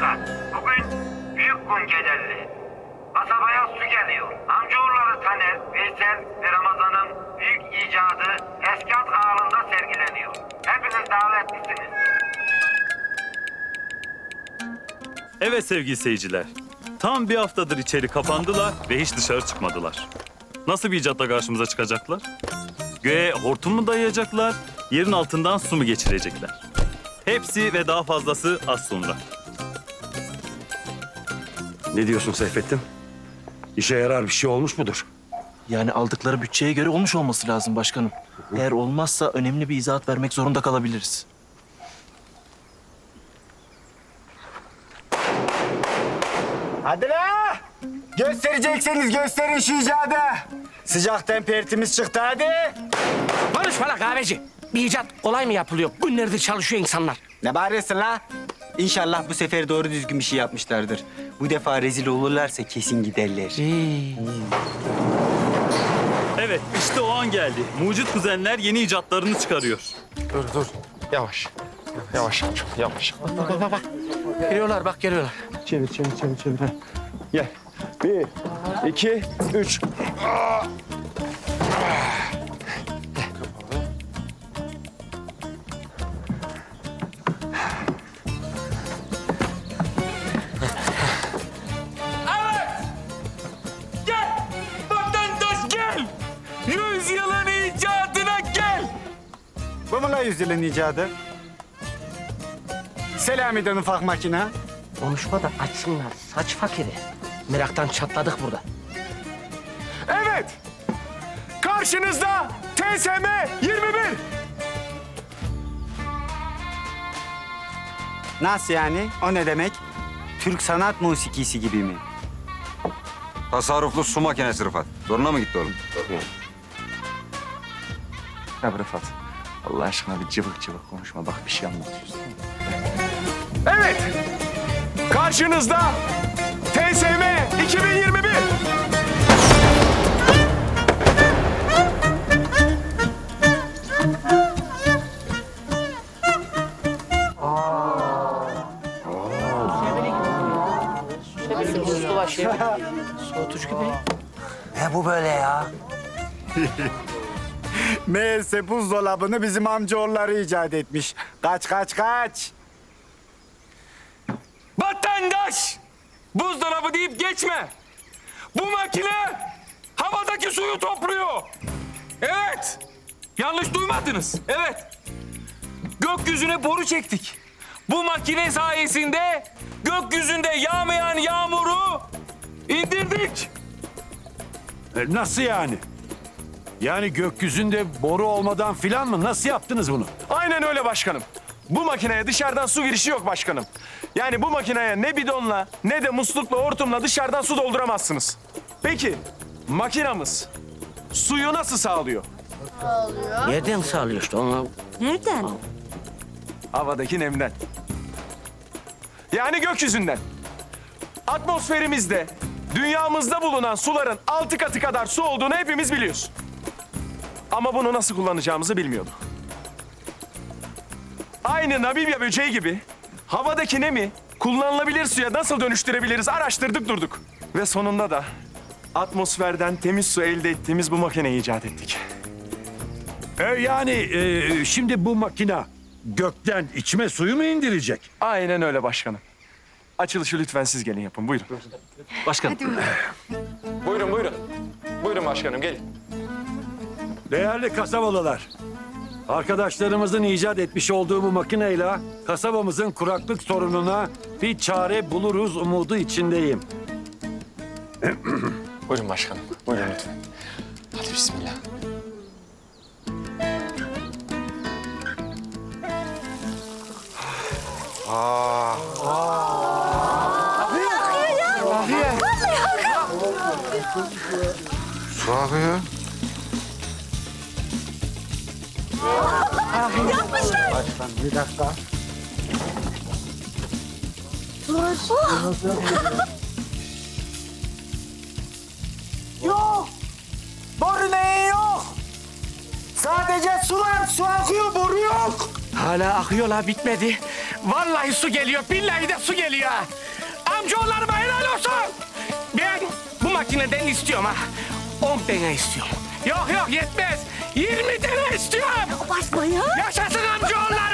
Çocuklar, bugün büyük gün gelirli. Kasabaya su geliyor. Amcaoğulları Taner, Veysel ve Ramazan'ın büyük icadı Eskat ağalında sergileniyor. Hepiniz davetlisiniz. Evet sevgili seyirciler. Tam bir haftadır içeri kapandılar ve hiç dışarı çıkmadılar. Nasıl bir icatla karşımıza çıkacaklar? Göğe hortum mu dayayacaklar, yerin altından su mu geçirecekler? Hepsi ve daha fazlası az sonra. Ne diyorsun Seyfettin? İşe yarar bir şey olmuş mudur? Yani aldıkları bütçeye göre olmuş olması lazım başkanım. Eğer olmazsa önemli bir izahat vermek zorunda kalabiliriz. Hadi la! Gösterecekseniz gösterin şu icadı. Sıcak temperatimiz çıktı hadi. Konuşma la kahveci. Bir icat kolay mı yapılıyor? Günlerdir çalışıyor insanlar. Ne bağırıyorsun la? İnşallah bu sefer doğru düzgün bir şey yapmışlardır. Bu defa rezil olurlarsa kesin giderler. Evet, işte o an geldi. Mucit kuzenler yeni icatlarını çıkarıyor. Dur dur. Yavaş. Yavaş yavaş. Bak bak bak. Geliyorlar bak geliyorlar. Çevir, çevir, çevir, çevir. Gel. Bir, iki, üç. Gel! Bu mu la yüzyılın icadı? Selami'den ufak makine. Konuşma da açsınlar. Saç fakiri. Meraktan çatladık burada. Evet. Karşınızda TSM 21. Nasıl yani? O ne demek? Türk sanat musikisi gibi mi? Tasarruflu su makinesi Rıfat. Zoruna mı gitti oğlum? Ya Rıfat, Allah aşkına bir cıvık cıvık konuşma. Bak bir şey anlatıyorsun. Evet. Karşınızda TSM 2021. Soğutucu gibi. Ne bu böyle ya? Meğerse buzdolabını bizim amcaoğulları icat etmiş. Kaç kaç kaç. Vatandaş! Buzdolabı deyip geçme. Bu makine havadaki suyu topluyor. Evet. Yanlış duymadınız. Evet. Gökyüzüne boru çektik. Bu makine sayesinde gökyüzünde yağmayan yağmuru indirdik. E, Nasıl yani? Yani gökyüzünde boru olmadan filan mı? Nasıl yaptınız bunu? Aynen öyle başkanım. Bu makineye dışarıdan su girişi yok başkanım. Yani bu makineye ne bidonla ne de muslukla hortumla dışarıdan su dolduramazsınız. Peki makinamız suyu nasıl sağlıyor? Nereden sağlıyor işte onu? Nereden? Havadaki nemden. Yani gökyüzünden. Atmosferimizde, dünyamızda bulunan suların altı katı kadar su olduğunu hepimiz biliyoruz. Ama bunu nasıl kullanacağımızı bilmiyorduk. Aynı Namibya böceği gibi havadaki nemi kullanılabilir suya nasıl dönüştürebiliriz araştırdık durduk. Ve sonunda da atmosferden temiz su elde ettiğimiz bu makineyi icat ettik. E, yani e, şimdi bu makina gökten içme suyu mu indirecek? Aynen öyle başkanım. Açılışı lütfen siz gelin yapın. Buyurun. Başkanım, Buyurun buyurun. Buyurun başkanım gelin. Değerli kasabalılar, arkadaşlarımızın icat etmiş olduğu bu makineyle kasabamızın kuraklık sorununa bir çare buluruz umudu içindeyim. Buyurun başkanım. Buyurun lütfen. Hadi bismillah. Su akıyor. Bir dakika. yok. Boru neyi yok? Sadece su var. Su akıyor, boru yok. Hala akıyor la bitmedi. Vallahi su geliyor, billahi de su geliyor. Amcaoğullarıma helal olsun. Ben bu makineden istiyorum ha. 10 tane istiyorum. Yok yok yetmez. 20 lira istiyorum. Basma ya. Yaşasın amcaoğulları.